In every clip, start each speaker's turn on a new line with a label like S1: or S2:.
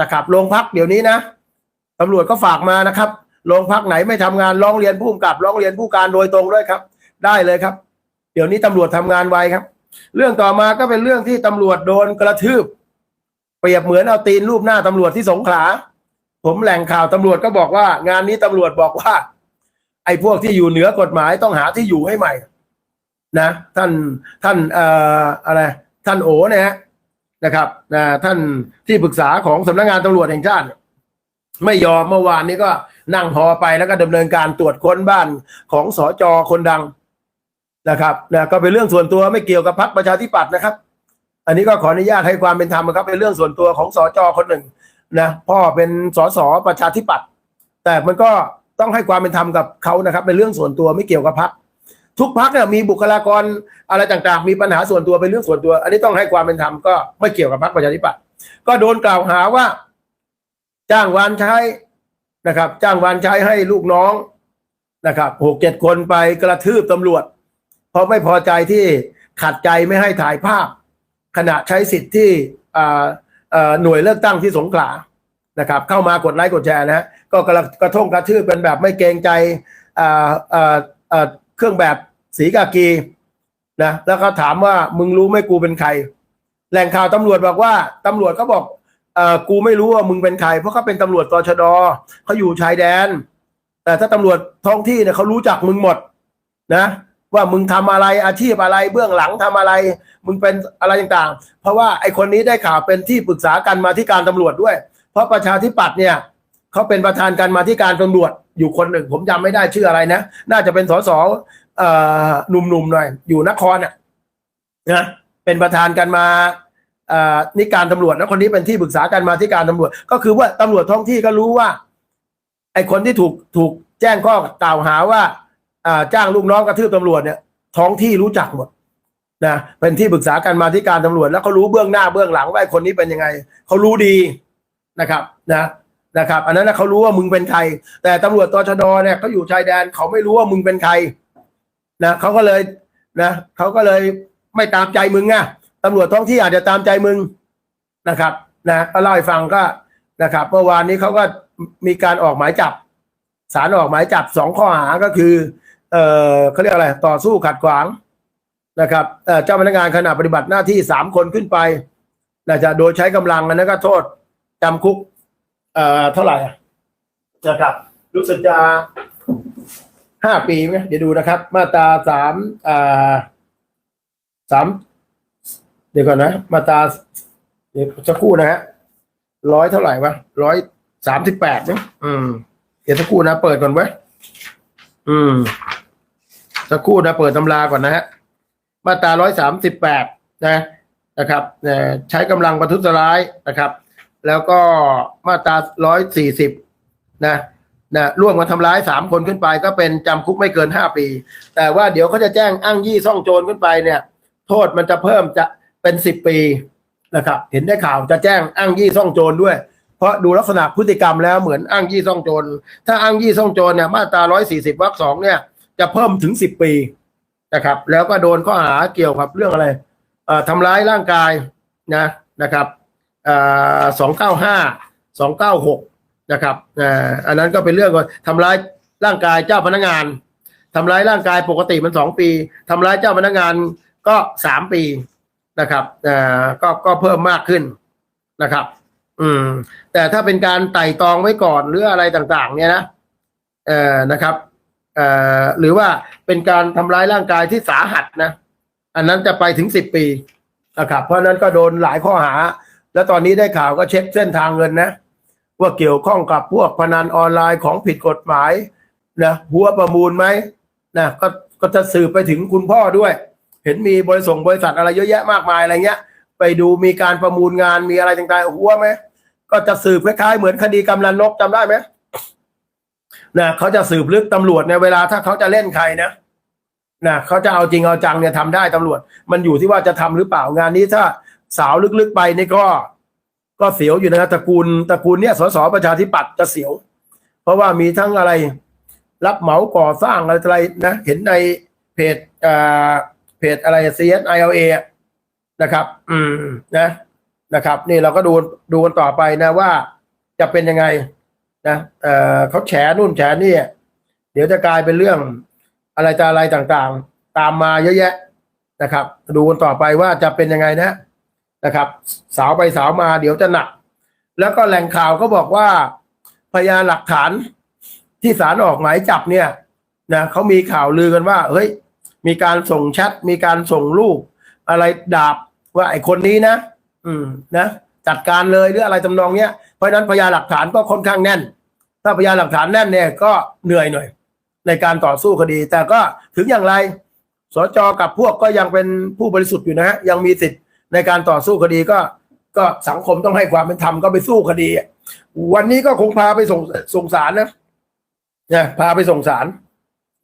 S1: นะครับโรงพักเดี๋ยวนี้นะตำรวจก็ฝากมานะครับโรงพักไหนไม่ทำงานร้องเรียนผู้กำกับร้องเรียนผู้การโดยตรงด้วยครับ ได้เลยครับ เดี๋ยวนี้ตำรวจทำงานไวครับ เรื่องต่อมาก็เป็นเรื่องที่ตำรวจโดนกระทืบ เปรียบเหมือนเอาตีนรูปหน้าตำรวจที่สงขลาผมแหล่งข่าวตำรวจก็บอกว่า งานนี้ตำรวจบอกว่า ไอ้พวกที่อยู่เหนือกฎหมายต้องหาที่อยู่ให้ใหม่ นะ ท่านท่านเอ่ออะไร ท่านโอเนี่ยฮะ นะครับนะท่านที่ปรึกษาของสำนักงานตำรวจแห่งชาติ ไม่ยอมเมื่อวานนี้ก็นั่งพอไปแล้วก็ดำเนินการตรวจค้นบ้านของสอจอคนดังนะครับนะก็เป็นเรื่องส่วนตัวไม่เกี่ยวกับพรรคประชาธิปัตย์นะครับ อันนี้ก็ขออนุญาตให้ความเป็นธรรมนะครับเป็นเรื่องส่วนตัวของสอจอคนหนึ่งนะพ่อเป็นสสประชาธิปัตย์แต่มันก็ต้องให้ความเป็นธรรมกับเขานะครับเป็นเรื่องส่วนตัวไม่เกี่ยวกับพรรค ทุกพรรคเนี่ยมีบุคลากรอะไรต่างๆ มีปัญหาส่วนตัวเป็นเรื่องส่วนตัว อันนี้ต้องให้ความเป็นธรรมก็ไม่เกี่ยวกับพรรคประชาธิปัตย์ก็โดนกล่าวหาว่า จ้างวานใช้นะครับ จ้างวานใช้ให้ลูกน้องนะครับหกเจ็ดคนไปกระทืบตำรวจ เพราะไม่พอใจที่ขัดใจไม่ให้ถ่ายภาพ ขณะใช้สิทธิ์ที่อ่าอ่อหน่วยเลือกตั้งที่สงขลานะครับ เข้ามากดไลค์กดแชร์นะฮะก็กระกระทงกระทืบเป็นแบบไม่เกรงใจอ่าอ่าเครื่องแบบ สีกากีนะแล้วก็ถามว่ามึงรู้ไหมกูเป็นใคร แหล่งข่าวตำรวจบอกว่าตำรวจก็บอกเออกูไม่รู้ว่ามึงเป็นใคร เพราะเขาเป็นตำรวจตชดเขาอยู่ชายแดน แต่ถ้าตำรวจท้องที่เนี่ยเขารู้จักมึงหมด นะ ว่ามึงทำอะไรอาชีพอะไรเบื้องหลังทำอะไร มึงเป็นอะไรต่างๆ เพราะว่าไอคนนี้ได้ข่าวเป็นที่ปรึกษากันมาที่การตำรวจด้วย เพราะประชาธิปัตย์เนี่ยเขาเป็นประธานกันมาที่การตำรวจอยู่คนหนึ่ง ผมจำไม่ได้ชื่ออะไรนะ น่าจะเป็นสส หนุ่มๆหน่อย อยู่นครน่ะนะเป็นประธานกันมาเอ่อนี่การตำรวจแล้วคนนี้เป็นที่ปรึกษากันมาที่การตำรวจ ก็คือว่าตำรวจท้องที่ก็รู้ว่า ไอ้คนที่ถูกถูกแจ้งข้อกล่าวหาว่าอ่าจ้างลูกน้องกระทืบตำรวจเนี่ย ท้องที่รู้จักหมดนะเป็นที่ปรึกษากันมาที่การตำรวจ แล้วเขารู้เบื้องหน้าเบื้องหลังว่าไอ้คนนี้เป็นยังไงเขารู้ดีนะครับนะนะครับ อันนั้นเขารู้ว่ามึงเป็นใคร แต่ตำรวจตชดเนี่ยเขาอยู่ชายแดนเขาไม่รู้ว่ามึงเป็นใคร นะเขาก็เลยนะเขาก็เลยไม่ตามใจมึงไงตำรวจท้องที่อาจจะตามใจมึงนะครับนะก็เล่าให้ฟังก็นะครับเมื่อวานนี้เขาก็มีการออกหมายจับศาลออกหมายจับสองข้อหาก็คือ เออเขาเรียกอะไร ต่อสู้ขัดขวางนะครับเจ้าพนักงานขณะปฏิบัติหน้าที่สามคนขึ้นไปน่าจะโดยใช้กำลังนั้นก็โทษจำคุก เอ่อเท่าไหร่นะครับรู้สึกจะ ห้าปีไหมเดี๋ยวดูนะครับ มาตราสามอ่าสามเดี๋ยวก่อนนะ มาตราเดี๋ยวจะครู่นะฮะร้อยเท่าไหร่วะร้อยสามสิบแปดมั้งอืม เดี๋ยวสักครู่นะ เปิดก่อนไว้อืม สักครู่นะ เปิดตำราก่อนนะฮะมาตราร้อยสามสิบแปดนะนะครับเอ่อใช้กำลังประทุษร้ายนะครับ แล้วก็มาตราร้อยสี่สิบนะ นะร่วมกันทำร้ายสามคนขึ้นไป ก็เป็นจำคุกไม่เกินห้าปี แต่ว่าเดี๋ยวเขาจะแจ้งอ้างยี่ซ่องโจรขึ้นไปเนี่ย โทษมันจะเพิ่มจะเป็นสิบปีนะครับ เห็นได้ข่าวจะแจ้งอ้างยี่ซ่องโจรด้วย เพราะดูลักษณะพฤติกรรมแล้วเหมือนอ้างยี่ซ่องโจรถ้าอ้างยี่ซ่องโจรเนี่ยมาตราร้อยสี่สิบวรรคสองเนี่ย จะเพิ่มถึงสิบปีนะครับ แล้วก็โดนข้อหาเกี่ยวกับเรื่องอะไรเอ่อทำร้ายร่างกายนะนะครับเอ่อสองเก้าห้าสองเก้าหก นะครับอ่าอันนั้นก็เป็นเรื่องว่าทำร้ายร่างกายเจ้าพนักงานทำร้ายร่างกายปกติมันสองปีทำร้ายเจ้าพนักงานก็สามปีนะครับอ่าก็ก็เพิ่มมากขึ้นนะครับ อืม แต่ถ้าเป็นการไต่ตองไว้ก่อนหรืออะไรต่าง ๆ เนี่ยนะเอ่อนะครับเอ่อหรือว่าเป็นการทำร้ายร่างกายที่สาหัสนะ อันนั้นจะไปถึงสิบปีนะครับ เพราะฉะนั้นก็โดนหลายข้อหา แล้วตอนนี้ได้ข่าวก็เช็คเส้นทางเงินนะ ว่าเกี่ยวข้องกับพวกพนันออนไลน์ของผิดกฎหมายนะหัวประมูลไหมนะก็ก็จะสืบไปถึงคุณพ่อด้วย เห็นมีบริษัทบริษัทอะไรเยอะแยะมากมายอะไรเงี้ย ไปดูมีการประมูลงานมีอะไรต่างๆหัวไหมก็จะสืบคล้ายๆเหมือนคดีกำนันนกจำได้ไหมนะเขาจะสืบลึกตำรวจในเวลาถ้าเขาจะเล่นใครนะนะเขาจะเอาจริงเอาจังเนี่ยทำได้ตำรวจ มันอยู่ที่ว่าจะทำหรือเปล่างานนี้ถ้าสาวลึกๆไปนี่ก็ ก็เสียวอยู่นะครับตระกูลตระกูลเนี่ยสสประชาธิปัตย์จะเสียว เพราะว่ามีทั้งอะไร รับเหมาก่อสร้างอะไรอะไรนะ เห็นในเพจอ่าเพจอะไร CSILA นะครับ อืมนะนะครับ นี่เราก็ดูดูกันต่อไปนะว่าจะเป็นยังไงนะเออเขาแฉนู่นแฉนี่เดี๋ยวจะกลายเป็นเรื่องอะไรต่อะไรต่างๆ ตามมาเยอะแยะนะครับ ดูกันต่อไปว่าจะเป็นยังไงนะ นะครับ สาวไปสาวมาเดี๋ยวจะหนัก แล้วก็แหล่งข่าวก็บอกว่า พยานหลักฐานที่ศาลออกหมายจับเนี่ยนะเขามีข่าวลือกันว่า เฮ้ย มีการส่งแชทมีการส่งรูป อะไรดาบว่าไอคนนี้นะอืมนะจัดการเลยหรืออะไรทำนองเนี้ยเพราะนั้นพยานหลักฐานก็ค่อนข้างแน่น ถ้าพยานหลักฐานแน่นเนี่ยก็เหนื่อยหน่อย ในการต่อสู้คดี แต่ก็ถึงอย่างไรสจกับพวกก็ยังเป็นผู้บริสุทธิ์อยู่นะฮะยังมีสิทธิ์ ในการต่อสู้คดีก็ ก็สังคมต้องให้ความเป็นธรรมก็ไปสู้คดี วันนี้ก็คงพาไปส่งส่งศาลนะเนี่ยพาไปส่งศาล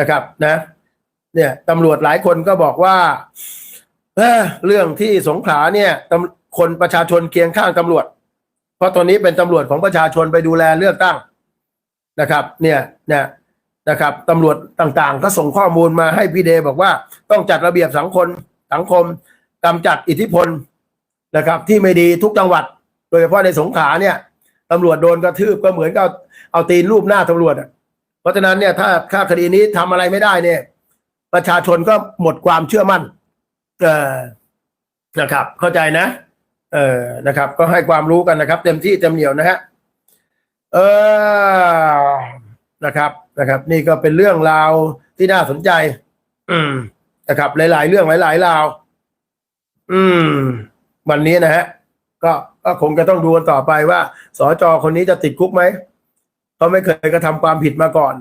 S1: นะครับนะ เนี่ยตำรวจหลายคนก็บอกว่าเเรื่องที่สงขลาเนี่ยคนประชาชนเคียงข้างตำรวจ เพราะตอนนี้เป็นตำรวจของประชาชนไปดูแลเลือกตั้งนะครับ เนี่ยเนี่ยนะครับตำรวจต่างๆ ก็ส่งข้อมูลมาให้พี่เดบอกว่าต้องจัดระเบียบสังคมสังคม กำจัดอิทธิพลนะครับ ที่ไม่ดีทุกจังหวัด โดยเฉพาะในสงขลาเนี่ยตำรวจโดนกระทืบก็เหมือนกับเอาตีนรูปหน้าตำรวจอะเพราะฉะนั้นเนี่ยถ้าถ้าคดีนี้ทำอะไรไม่ได้เนี่ย ประชาชนก็หมดความเชื่อมั่น เออนะครับ เข้าใจนะ เออนะครับ ก็ให้ความรู้กันนะครับ เต็มที่เต็มเหนียวนะฮะเออนะครับนะครับ นี่ก็เป็นเรื่องราวที่น่าสนใจ อืมนะครับ หลาย ๆ เรื่องหลาย ๆ ราว อืม วันนี้นะฮะ ก็ก็คงจะต้องดูกันต่อไปว่าสจคนนี้จะติดคุกไหมเขาไม่เคยกระทำความผิดมาก่อน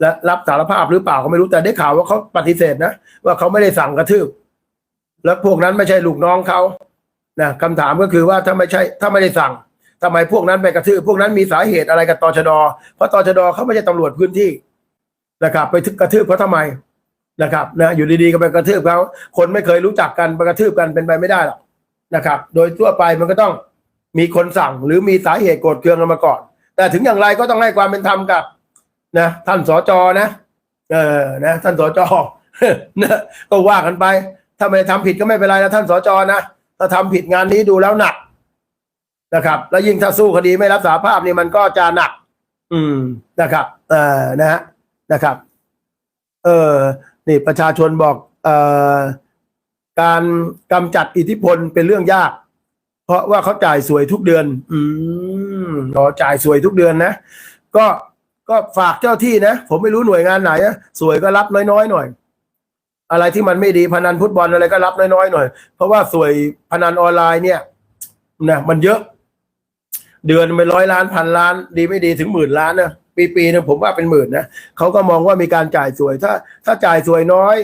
S1: และรับสารภาพหรือเปล่าก็ไม่รู้แต่ได้ข่าวว่าเขาปฏิเสธนะว่าเขาไม่ได้สั่งกระทืบ แล้วพวกนั้นไม่ใช่ลูกน้องเขานะคำถามก็คือว่าถ้าไม่ใช่ ถ้าไม่ได้สั่งทำไมพวกนั้นไปกระทืบพวกนั้นมีสาเหตุอะไรกับตชดเพราะตชดเขาไม่ใช่ตำรวจพื้นที่นะครับไปกระทืบเขาทำไม นะครับนะอยู่ดีๆก็ไปกระทืบเขาคนไม่เคยรู้จักกันไปกระทืบกันเป็นไปไม่ได้หรอกนะครับ โดยทั่วไปมันก็ต้องมีคนสั่งหรือมีสาเหตุโกรธเคืองกันมาก่อน แต่ถึงอย่างไรก็ต้องให้ความเป็นธรรมกับนะท่านสจนะเออนะท่านสจนะก็ว่ากันไป ถ้าไม่ได้ทำผิดก็ไม่เป็นไรนะท่านสจนะถ้าทำผิดงานนี้ดูแล้วหนักนะครับ แล้วยิ่งถ้าสู้คดีไม่รับสาภาพนี่มันก็จะหนัก อืมนะครับ เออนะฮะนะครับ เออ นี่ประชาชนบอกอการกำจัดอิทธิพลเป็นเรื่องยาก เพราะว่าเขาจ่ายสวยทุกเดือน อืมรอจ่ายสวยทุกเดือนนะ ก็ก็ฝากเจ้าที่นะ ผมไม่รู้หน่วยงานไหนนะสวยก็รับน้อยๆหน่อย อะไรที่มันไม่ดีพนันฟุตบอลอะไรก็รับน้อยๆหน่อย เพราะว่าสวยพนันออนไลน์เนี่ยนะมันเยอะ เดือนเป็นร้อยล้านพันล้าน ดีไม่ดีถึงหมื่นล้านนะ ปีปีนึงผมว่าเป็นหมื่นนะเขาก็มองว่ามีการจ่ายสวย ถ้า ถ้าจ่ายสวยน้อย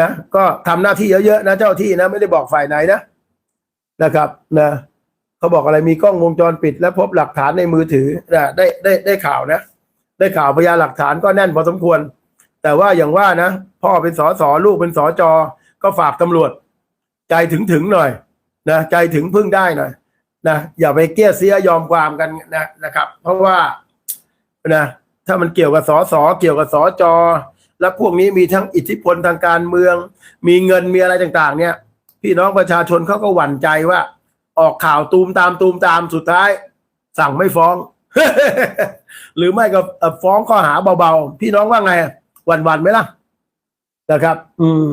S1: นะก็ทำหน้าที่เยอะๆนะเจ้าที่นะไม่ได้บอกฝ่ายไหนนะนะครับนะเขาบอกอะไรมีกล้องวงจรปิด และพบหลักฐานในมือถือนะได้ได้ได้ข่าวนะ ได้ข่าวพยานหลักฐานก็แน่นพอสมควร แต่ว่าอย่างว่านะ พ่อเป็นสอสอลูกเป็นสอจอก็ฝากตำรวจ ใจถึงถึงหน่อยนะใจถึงพึ่งได้หน่อยนะอย่าไปเกี้ยเสียยอมความกันนะนะครับ เพราะว่า นะถ้ามันเกี่ยวกับสอสอเกี่ยวกับสอจอและพวกนี้มีทั้งอิทธิพลทางการเมือง มีเงินมีอะไรต่าง ๆ เนี่ย พี่น้องประชาชนเขาก็หวั่นใจว่า ออกข่าวตูมตามตูมตามสุดท้าย สั่งไม่ฟ้อง หรือไม่ก็ฟ้องข้อหาเบาๆ พี่น้องว่าไงหวันวันๆไหมล่ะนะครับ อืม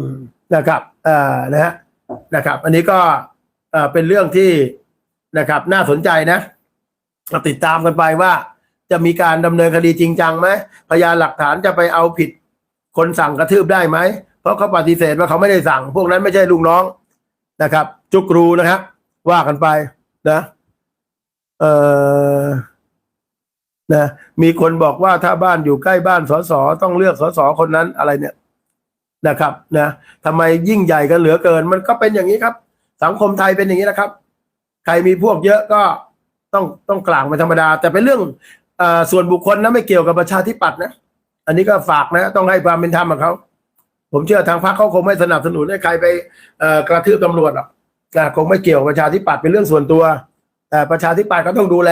S1: นะครับเอ่อนะฮะนะครับ อันนี้ก็เอ่อเป็นเรื่องที่นะครับ น่าสนใจนะติดตามกันไปว่า จะมีการดำเนินคดีจริงจังไหมพยานหลักฐานจะไปเอาผิดคนสั่งกระทืบได้ไหม เพราะเขาปฏิเสธว่าเขาไม่ได้สั่ง พวกนั้นไม่ใช่ลูกน้องนะครับ จุกรูนะครับ ว่ากันไปนะเออนะมีคนบอกว่าถ้าบ้านอยู่ใกล้บ้านสสต้องเลือกสสคนนั้นอะไรเนี่ยนะครับนะทำไมยิ่งใหญ่กันเหลือเกิน มันก็เป็นอย่างนี้ครับ สังคมไทยเป็นอย่างนี้นะครับ ใครมีพวกเยอะก็ต้องต้องกลางเป็นธรรมดา แต่เป็นเรื่อง ส่วนบุคคลนะไม่เกี่ยวกับประชาธิปัตย์นะ อันนี้ก็ฝากนะ ต้องให้ความเป็นธรรมกับเขาผมเชื่อทางพรรคเขาคงไม่สนับสนุนให้ใครไปกระทืบตำรวจหรอกนะคงไม่เกี่ยวกับประชาธิปัตย์เป็นเรื่องส่วนตัวแต่ประชาธิปัตย์ก็ต้องดูแล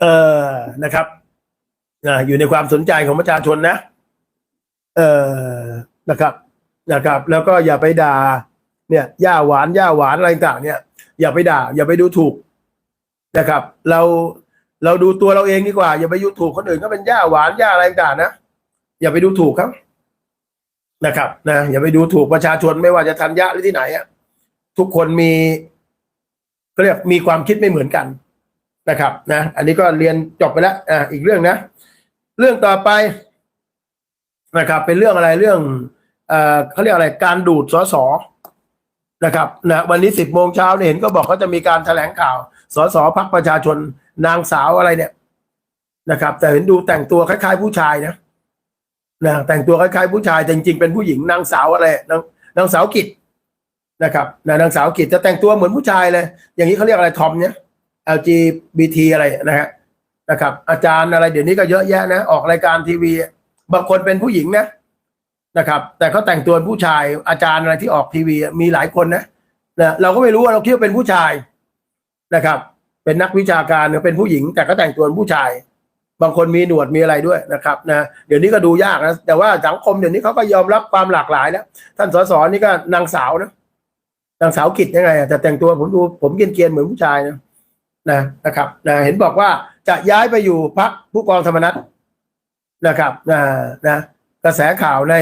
S1: เออนะครับอยู่ในความสนใจของประชาชนนะ เออนะครับนะครับ แล้วก็อย่าไปด่า เนี่ยย่าหวานย่าหวานอะไรต่างเนี่ย อย่าไปด่า อย่าไปดูถูกนะครับ เราเราดูตัวเราเองดีกว่า อย่าไปยุถูกคนอื่นก็เป็นย่าหวานย่าอะไรต่างนะอย่าไปดูถูกครับนะครับนะอย่าไปดูถูกประชาชนไม่ว่าจะทันยะหรือที่ไหนอะทุกคนมีเขาเรียกมีความคิดไม่เหมือนกันนะครับนะอันนี้ก็เรียนจบไปแล้วอ่าอีกเรื่องนะ เรื่องต่อไปนะครับ เป็นเรื่องอะไรเรื่องเอ่อเขาเรียกอะไรการดูดสส นะครับนะวันนี้สิบโมงเช้าเนี่ยเห็นก็บอกเขาจะมีการแถลงข่าวสสพักประชาชนนางสาวอะไรเนี่ยนะครับ แต่เห็นดูแต่งตัวคล้าย ๆ ผู้ชายนะนะแต่งตัวคล้ายๆผู้ชายแต่จริงๆเป็นผู้หญิงนางสาวอะไรนางนางสาวกิจนะครับนะนางสาวกิจจะแต่งตัวเหมือนผู้ชายเลย อย่างนี้เขาเรียกอะไรทอมเนี่ย LGBT อะไรนะฮะนะครับ อาจารย์อะไรเดี๋ยวนี้ก็เยอะแยะนะ ออกรายการทีวี บางคนเป็นผู้หญิงนะ นะครับ แต่เขาแต่งตัวผู้ชายอาจารย์อะไรที่ออกทีวีมีหลายคนนะนะเราก็ไม่รู้ว่าเราคิดว่าเป็นผู้ชายนะครับ เป็นนักวิชาการหรือเป็นผู้หญิง แต่ก็แต่งตัวผู้ชาย บางคนมีหนวดมีอะไรด้วยนะครับนะเดี๋ยวนี้ก็ดูยากนะแต่ว่าสังคมเดี๋ยวนี้เขาก็ยอมรับความหลากหลายแล้วท่านสสนี่ก็นางสาวนะนางสาวกิจยังไงแต่แต่งตัวผมดูผมเกรียนๆเหมือนผู้ชายนะนะนะครับนะเห็นบอกว่าจะย้ายไปอยู่พักผู้กองธรรมนัฐนะครับนะนะ กระแสข่าวใน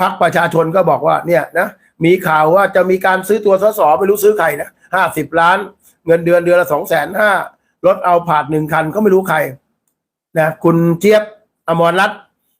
S1: พักประชาชนก็บอกว่าเนี่ยนะมีข่าวว่าจะมีการซื้อตัวสสไม่รู้ซื้อใครนะห้าสิบล้าน เงินเดือนเดือนละสองแสนห้ารถเอาผาดหนึ่งคันก็ไม่รู้ใครนะคุณเจี๊ยบอมรรัตน์